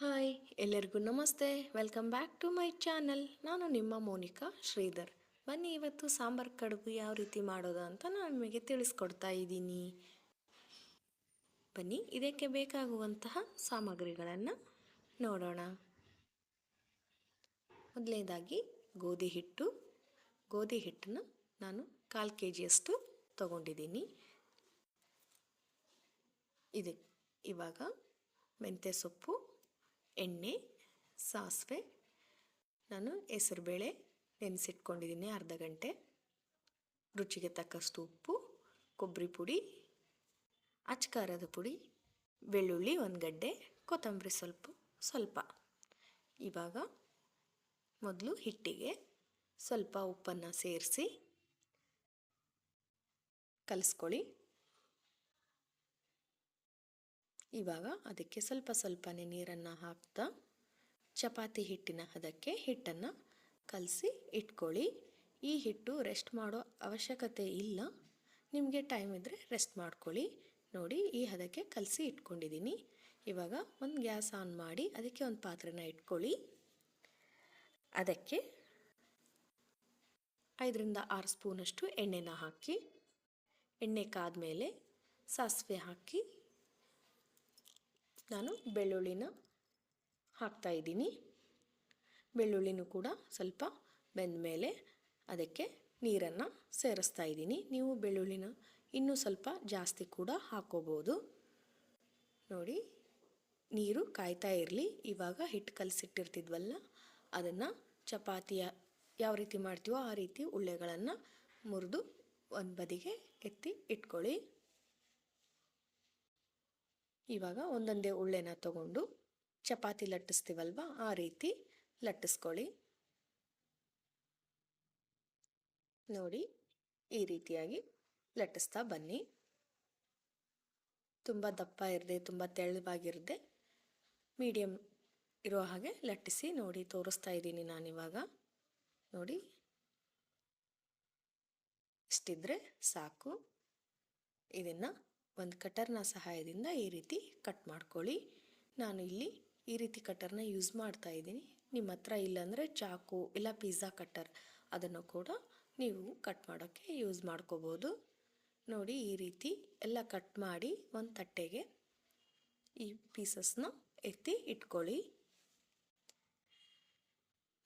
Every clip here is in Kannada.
ಹಾಯ್, ಎಲ್ಲರಿಗೂ ನಮಸ್ತೆ. Welcome back to my channel ನಾನು ನಿಮ್ಮ ಮೋನಿಕಾ ಶ್ರೀಧರ್. ಬನ್ನಿ, ಇವತ್ತು ಸಾಂಬಾರು ಕಡುಬು ಯಾವ ರೀತಿ ಮಾಡೋದು ಅಂತ ನಾನು ನಿಮಗೆ ತಿಳಿಸ್ಕೊಡ್ತಾ ಇದ್ದೀನಿ. ಬನ್ನಿ, ಇದಕ್ಕೆ ಬೇಕಾಗುವಂತಹ ಸಾಮಗ್ರಿಗಳನ್ನು ನೋಡೋಣ. ಮೊದಲನೇದಾಗಿ ಗೋಧಿ ಹಿಟ್ಟು. ಗೋಧಿ ಹಿಟ್ಟನ್ನು ನಾನು ಕಾಲು ಕೆ ಜಿಯಷ್ಟು ತಗೊಂಡಿದ್ದೀನಿ. ಇದೆ ಇವಾಗ ಮೆಂತ್ಯ ಸೊಪ್ಪು ಎಣ್ಣೆ, ಸಾಸಿವೆ, ನಾನು ಹೆಸರುಬೇಳೆ ನೆನೆಸಿಟ್ಕೊಂಡಿದ್ದೀನಿ ಅರ್ಧ ಗಂಟೆ. ರುಚಿಗೆ ತಕ್ಕಷ್ಟು ಉಪ್ಪು, ಕೊಬ್ಬರಿ ಪುಡಿ, ಅಚ್ಕಾರದ ಪುಡಿ, ಬೆಳ್ಳುಳ್ಳಿ ಒಂದು ಗಡ್ಡೆ ಕೊತ್ತಂಬರಿ ಸ್ವಲ್ಪ ಸ್ವಲ್ಪ. ಇವಾಗ ಮೊದಲು ಹಿಟ್ಟಿಗೆ ಸ್ವಲ್ಪ ಉಪ್ಪನ್ನು ಸೇರಿಸಿ ಕಲಿಸ್ಕೊಳ್ಳಿ. ಇವಾಗ ಅದಕ್ಕೆ ಸ್ವಲ್ಪ ಸ್ವಲ್ಪನೇ ನೀರನ್ನು ಹಾಕ್ತಾ ಚಪಾತಿ ಹಿಟ್ಟಿನ ಹದಕ್ಕೆ ಹಿಟ್ಟನ್ನು ಕಲಸಿ ಇಟ್ಕೊಳ್ಳಿ. ಈ ಹಿಟ್ಟು ರೆಸ್ಟ್ ಮಾಡೋ ಅವಶ್ಯಕತೆ ಇಲ್ಲ. ನಿಮಗೆ ಟೈಮ್ ಇದ್ದರೆ ರೆಸ್ಟ್ ಮಾಡ್ಕೊಳ್ಳಿ. ನೋಡಿ, ಈ ಹದಕ್ಕೆ ಕಲಸಿ ಇಟ್ಕೊಂಡಿದ್ದೀನಿ. ಇವಾಗ ಒಂದು ಗ್ಯಾಸ್ ಆನ್ ಮಾಡಿ ಅದಕ್ಕೆ ಒಂದು ಪಾತ್ರೆನ ಇಟ್ಕೊಳ್ಳಿ. ಅದಕ್ಕೆ ಐದರಿಂದ ಆರು ಸ್ಪೂನಷ್ಟು ಎಣ್ಣೆನ ಹಾಕಿ, ಎಣ್ಣೆ ಕಾದ ಮೇಲೆ ಸಾಸಿವೆ ಹಾಕಿ ನಾನು ಬೆಳ್ಳುಳ್ಳಿನ ಹಾಕ್ತಾ ಇದ್ದೀನಿ. ಬೆಳ್ಳುಳ್ಳಿನೂ ಕೂಡ ಸ್ವಲ್ಪ ಬೆಂದ ಮೇಲೆ ಅದಕ್ಕೆ ನೀರನ್ನು ಸೇರಿಸ್ತಾ ಇದ್ದೀನಿ. ನೀವು ಬೆಳ್ಳುಳ್ಳಿನ ಇನ್ನೂ ಸ್ವಲ್ಪ ಜಾಸ್ತಿ ಕೂಡ ಹಾಕೋಬೋದು. ನೋಡಿ, ನೀರು ಕಾಯ್ತಾ ಇರಲಿ. ಇವಾಗ ಹಿಟ್ಟು ಕಲಸಿಟ್ಟಿರ್ತಿದ್ವಲ್ಲ, ಅದನ್ನು ಚಪಾತಿಯ ಯಾವ ರೀತಿ ಮಾಡ್ತೀವೋ ಆ ರೀತಿ ಉಳ್ಳೆಗಳನ್ನು ಮುರಿದು ಒಂದು ಬದಿಗೆ ಎತ್ತಿ ಇಟ್ಕೊಳ್ಳಿ. ಇವಾಗ ಒಂದೊಂದೇ ಉಳ್ಳೆನ ತಗೊಂಡು ಚಪಾತಿ ಲಟ್ಟಿಸ್ತೀವಲ್ವ? ಆ ರೀತಿ ಲಟ್ಟಿಸ್ಕೊಳ್ಳಿ. ನೋಡಿ, ಈ ರೀತಿಯಾಗಿ ಲಟ್ಟಿಸ್ತಾ ಬನ್ನಿ. ತುಂಬ ದಪ್ಪ ಇರದೆ, ತುಂಬ ತೆಳುವಾಗಿರದೆ ಮೀಡಿಯಮ್ ಇರೋ ಹಾಗೆ ಲಟ್ಟಿಸಿ ನೋಡಿ, ತೋರಿಸ್ತಾ ಇದ್ದೀನಿ ನಾನಿವಾಗ. ನೋಡಿ, ಇಷ್ಟಿದ್ರೆ ಸಾಕು. ಇದನ್ನು ಒಂದು ಕಟರ್ನ ಸಹಾಯದಿಂದ ಈ ರೀತಿ ಕಟ್ ಮಾಡ್ಕೊಳ್ಳಿ. ನಾನು ಇಲ್ಲಿ ಈ ರೀತಿ ಕಟರ್ನ ಯೂಸ್ ಮಾಡ್ತಾ ಇದ್ದೀನಿ. ನಿಮ್ಮ ಹತ್ರ ಇಲ್ಲಾಂದರೆ ಚಾಕು ಇಲ್ಲ ಪಿಜ್ಜಾ ಕಟ್ಟರ್ ಅದನ್ನು ಕೂಡ ನೀವು ಕಟ್ ಮಾಡೋಕ್ಕೆ ಯೂಸ್ ಮಾಡ್ಕೋಬೋದು. ನೋಡಿ ಈ ರೀತಿ ಎಲ್ಲ ಕಟ್ ಮಾಡಿ ಒಂದು ತಟ್ಟೆಗೆ ಈ ಪೀಸಸ್ನ ಎತ್ತಿ ಇಟ್ಕೊಳ್ಳಿ.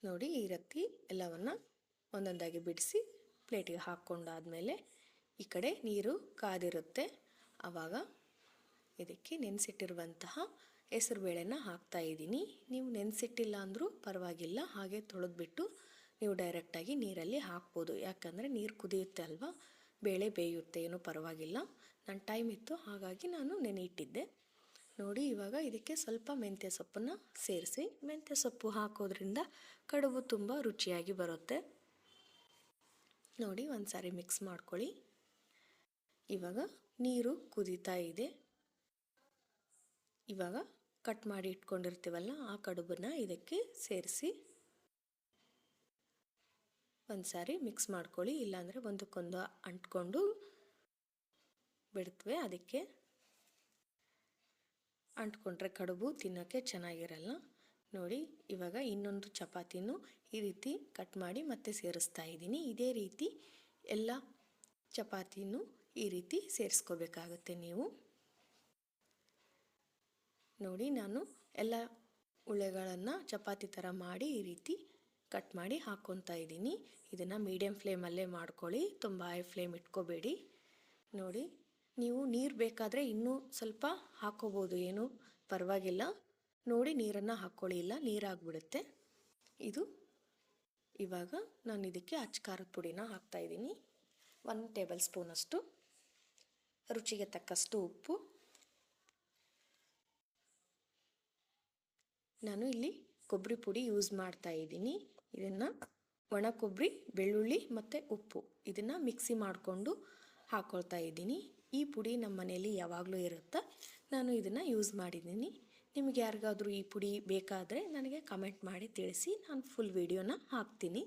ನೋಡಿ ಈ ರೀತಿ ಎಲ್ಲವನ್ನು ಒಂದೊಂದಾಗಿ ಬಿಡಿಸಿ ಪ್ಲೇಟಿಗೆ ಹಾಕ್ಕೊಂಡಾದಮೇಲೆ ಈ ಕಡೆ ನೀರು ಕಾದಿರುತ್ತೆ. ಆವಾಗ ಇದಕ್ಕೆ ನೆನೆಸಿಟ್ಟಿರುವಂತಹ ಹೆಸರುಬೇಳೆನ ಹಾಕ್ತಾ ಇದ್ದೀನಿ. ನೀವು ನೆನೆಸಿಟ್ಟಿಲ್ಲ ಅಂದರೂ ಪರವಾಗಿಲ್ಲ, ಹಾಗೆ ತೊಳೆದ್ಬಿಟ್ಟು ನೀವು ಡೈರೆಕ್ಟಾಗಿ ನೀರಲ್ಲಿ ಹಾಕ್ಬೋದು. ಯಾಕಂದರೆ ನೀರು ಕುದಿಯುತ್ತೆ ಅಲ್ವಾ? ಬೇಳೆ ಬೇಯುತ್ತೆ, ಏನೂ ಪರವಾಗಿಲ್ಲ. ನನ್ನ ಟೈಮ್ ಇತ್ತು, ಹಾಗಾಗಿ ನಾನು ನೆನೆ ಇಟ್ಟಿದ್ದೆ ನೋಡಿ, ಇವಾಗ ಇದಕ್ಕೆ ಸ್ವಲ್ಪ ಮೆಂತ್ಯ ಸೊಪ್ಪನ್ನು ಸೇರಿಸಿ, ಮೆಂತ್ಯ ಸೊಪ್ಪು ಹಾಕೋದ್ರಿಂದ ಕಡುಬು ತುಂಬ ರುಚಿಯಾಗಿ ಬರುತ್ತೆ. ನೋಡಿ ಒಂದು ಸಾರಿ ಮಿಕ್ಸ್ ಮಾಡ್ಕೊಳ್ಳಿ. ಇವಾಗ ನೀರು ಕುದೀತಾ ಇದೆ. ಇವಾಗ ಕಟ್ ಮಾಡಿ ಇಟ್ಕೊಂಡಿರ್ತೀವಲ್ಲ, ಆ ಕಡುಬನ್ನು ಇದಕ್ಕೆ ಸೇರಿಸಿ. ಒಂದು ಸಾರಿ ಮಿಕ್ಸ್ ಮಾಡ್ಕೊಳ್ಳಿ, ಇಲ್ಲಾಂದರೆ ಒಂದಕ್ಕೊಂದು ಅಂಟ್ಕೊಂಡು ಬಿಡ್ತವೆ, ಅದಕ್ಕೆ ಅಂಟ್ಕೊಂಡ್ರೆ ಕಡುಬು ತಿನ್ನೋಕ್ಕೆ ಚೆನ್ನಾಗಿರಲ್ಲ. ನೋಡಿ, ಇವಾಗ ಇನ್ನೊಂದು ಚಪಾತಿನೂ ಈ ರೀತಿ ಕಟ್ ಮಾಡಿ ಮತ್ತೆ ಸೇರಿಸ್ತಾ ಇದ್ದೀನಿ. ಇದೇ ರೀತಿ ಎಲ್ಲ ಚಪಾತಿನೂ ಈ ರೀತಿ ಸೇರಿಸ್ಕೋಬೇಕಾಗುತ್ತೆ ನೀವು. ನೋಡಿ, ನಾನು ಎಲ್ಲ ಉಳ್ಳೆಗಳನ್ನು ಚಪಾತಿ ಥರ ಮಾಡಿ ಈ ರೀತಿ ಕಟ್ ಮಾಡಿ ಹಾಕ್ಕೊತಾ ಇದ್ದೀನಿ. ಇದನ್ನು ಮೀಡಿಯಮ್ ಫ್ಲೇಮಲ್ಲೇ ಮಾಡ್ಕೊಳ್ಳಿ, ತುಂಬ ಹೈ ಫ್ಲೇಮ್ ಇಟ್ಕೋಬೇಡಿ. ನೋಡಿ, ನೀವು ನೀರು ಬೇಕಾದರೆ ಇನ್ನೂ ಸ್ವಲ್ಪ ಹಾಕೋಬೋದು, ಏನು ಪರವಾಗಿಲ್ಲ. ನೋಡಿ, ನೀರನ್ನು ಹಾಕ್ಕೊಳ್ಳಿ ಇಲ್ಲ ನೀರಾಗ್ಬಿಡುತ್ತೆ ಇದು ಇವಾಗ ನಾನು ಇದಕ್ಕೆ ಅಚ್ಕಾರದ ಪುಡಿನ ಹಾಕ್ತಾಯಿದ್ದೀನಿ ಒನ್ ಟೇಬಲ್ ಸ್ಪೂನಷ್ಟು. ರುಚಿಗೆ ತಕ್ಕಷ್ಟು ಉಪ್ಪು. ನಾನು ಇಲ್ಲಿ ಕೊಬ್ಬರಿ ಪುಡಿ ಯೂಸ್ ಮಾಡ್ತಾ ಇದ್ದೀನಿ. ಇದನ್ನು ಒಣ ಕೊಬ್ಬರಿ, ಬೆಳ್ಳುಳ್ಳಿ ಮತ್ತು ಉಪ್ಪು. ಇದನ್ನು ಮಿಕ್ಸಿ ಮಾಡಿಕೊಂಡು ಹಾಕ್ಕೊಳ್ತಾ ಇದ್ದೀನಿ. ಈ ಪುಡಿ ನಮ್ಮ ಮನೆಯಲ್ಲಿ ಯಾವಾಗಲೂ ಇರುತ್ತೆ? ನಾನು ಇದನ್ನು ಯೂಸ್ ಮಾಡಿದ್ದೀನಿ. ನಿಮಗೆ ಯಾರಿಗಾದರೂ ಈ ಪುಡಿ ಬೇಕಾದರೆ ನನಗೆ ಕಮೆಂಟ್ ಮಾಡಿ ತಿಳಿಸಿ. ನಾನು ಫುಲ್ ವಿಡಿಯೋನ ಹಾಕ್ತೀನಿ.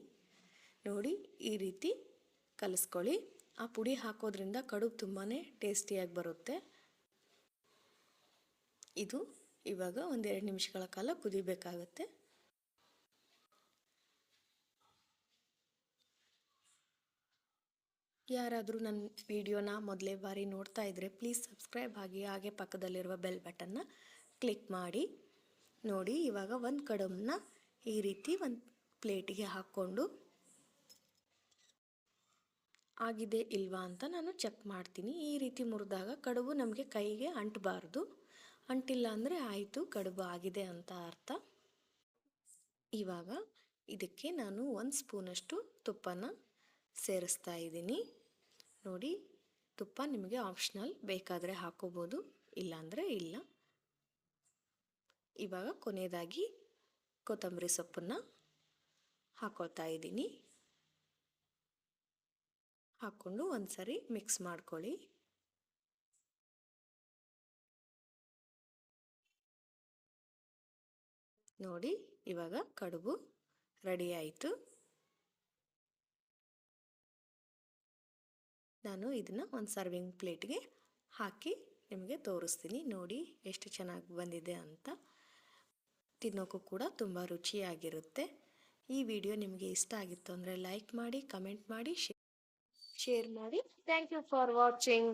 ನೋಡಿ, ಈ ರೀತಿ ಕಲಿಸ್ಕೊಳ್ಳಿ. ಆ ಪುಡಿ ಹಾಕೋದ್ರಿಂದ ಕಡುಬು ತುಂಬಾ ಟೇಸ್ಟಿಯಾಗಿ ಬರುತ್ತೆ. ಇದು ಇವಾಗ ಒಂದೆರಡು ನಿಮಿಷಗಳ ಕಾಲ ಕುದಿಬೇಕಾಗತ್ತೆ. ಯಾರಾದರೂ ನನ್ನ ವಿಡಿಯೋನ ಮೊದಲೇ ಬಾರಿ ನೋಡ್ತಾ ಇದ್ದರೆ ಪ್ಲೀಸ್ ಸಬ್ಸ್ಕ್ರೈಬ್ ಆಗಿ ಹಾಗೆ ಪಕ್ಕದಲ್ಲಿರುವ ಬೆಲ್ ಬಟನ್ನ ಕ್ಲಿಕ್ ಮಾಡಿ. ನೋಡಿ, ಇವಾಗ ಒಂದು ಕಡಬನ್ನ ಈ ರೀತಿ ಒಂದು ಪ್ಲೇಟಿಗೆ ಹಾಕ್ಕೊಂಡು ಆಗಿದೆ ಇಲ್ವಾ ಅಂತ ನಾನು ಚೆಕ್ ಮಾಡ್ತೀನಿ. ಈ ರೀತಿ ಮುರಿದಾಗ ಕಡುಬು ನಮಗೆ ಕೈಗೆ ಅಂಟಬಾರ್ದು. ಅಂಟಿಲ್ಲ ಅಂದರೆ ಆಯಿತು, ಕಡುಬು ಆಗಿದೆ ಅಂತ ಅರ್ಥ. ಇವಾಗ ಇದಕ್ಕೆ ನಾನು ಒಂದು ಸ್ಪೂನಷ್ಟು ತುಪ್ಪನ ಸೇರಿಸ್ತಾ ಇದ್ದೀನಿ. ನೋಡಿ, ತುಪ್ಪ ನಿಮಗೆ ಆಪ್ಷನಲ್, ಬೇಕಾದರೆ ಹಾಕೋಬೋದು, ಇಲ್ಲಾಂದರೆ ಇಲ್ಲ. ಇವಾಗ ಕೊನೆಯದಾಗಿ ಕೊತ್ತಂಬರಿ ಸೊಪ್ಪನ್ನು ಹಾಕೊಳ್ತಾ ಇದ್ದೀನಿ. ಹಾಕ್ಕೊಂಡು ಒಂದ್ಸರಿ ಮಿಕ್ಸ್ ಮಾಡ್ಕೊಳ್ಳಿ. ನೋಡಿ, ಇವಾಗ ಕಡುಬು ರೆಡಿ ಆಯಿತು. ನಾನು ಇದನ್ನು ಒಂದು ಸರ್ವಿಂಗ್ ಪ್ಲೇಟ್ಗೆ ಹಾಕಿ ನಿಮಗೆ ತೋರಿಸ್ತೀನಿ. ನೋಡಿ, ಎಷ್ಟು ಚೆನ್ನಾಗಿ ಬಂದಿದೆ ಅಂತ. ತಿನ್ನೋಕ್ಕೂ ಕೂಡ ತುಂಬ ರುಚಿಯಾಗಿರುತ್ತೆ. ಈ ವಿಡಿಯೋ ನಿಮಗೆ ಇಷ್ಟ ಆಗಿತ್ತು ಅಂದರೆ ಲೈಕ್ ಮಾಡಿ ಕಮೆಂಟ್ ಮಾಡಿ ಶೇರ್ ಮಾಡಿ ಥ್ಯಾಂಕ್ ಯು ಫಾರ್ ವಾಚಿಂಗ್